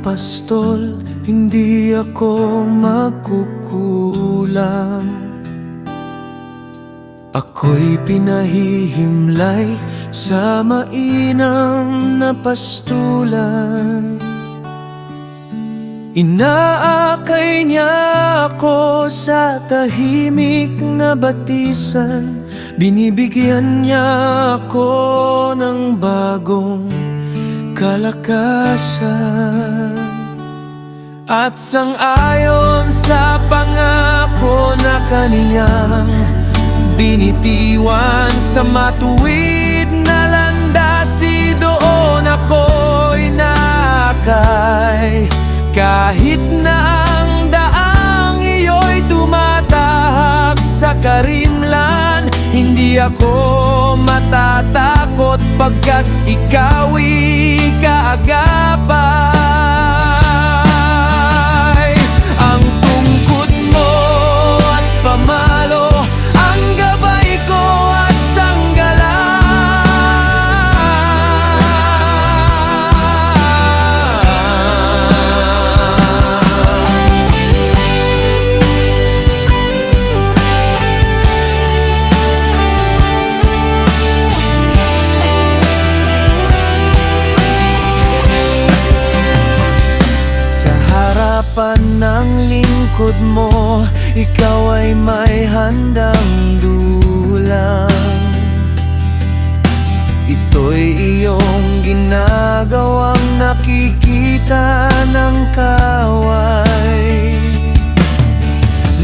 pastol, hindi ako magkukulang Ako'y pinahihimlay sa mainam na pastulan. Inaakay niya ako sa tahimik na batisan. Binibigyan niya ako ng bagong kalakasan. At sang-ayon sa pangako na kaniyang Binitiwan sa matuwid na landasi Doon ako'y nakay. Kahit na ang daang iyo'y tumatahak sa karimlan Hindi ako matatakot pagkat ikaw'y acaba. likod mo Ikaw ay may handang dulang. Ito'y iyong ginagawang nakikita ng kaway.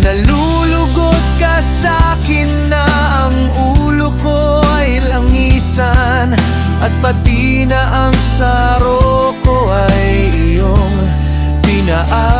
Nalulugot ka sa'kin na ang ulo ko ay langisan At pati na ang saro ko ay iyong pinaan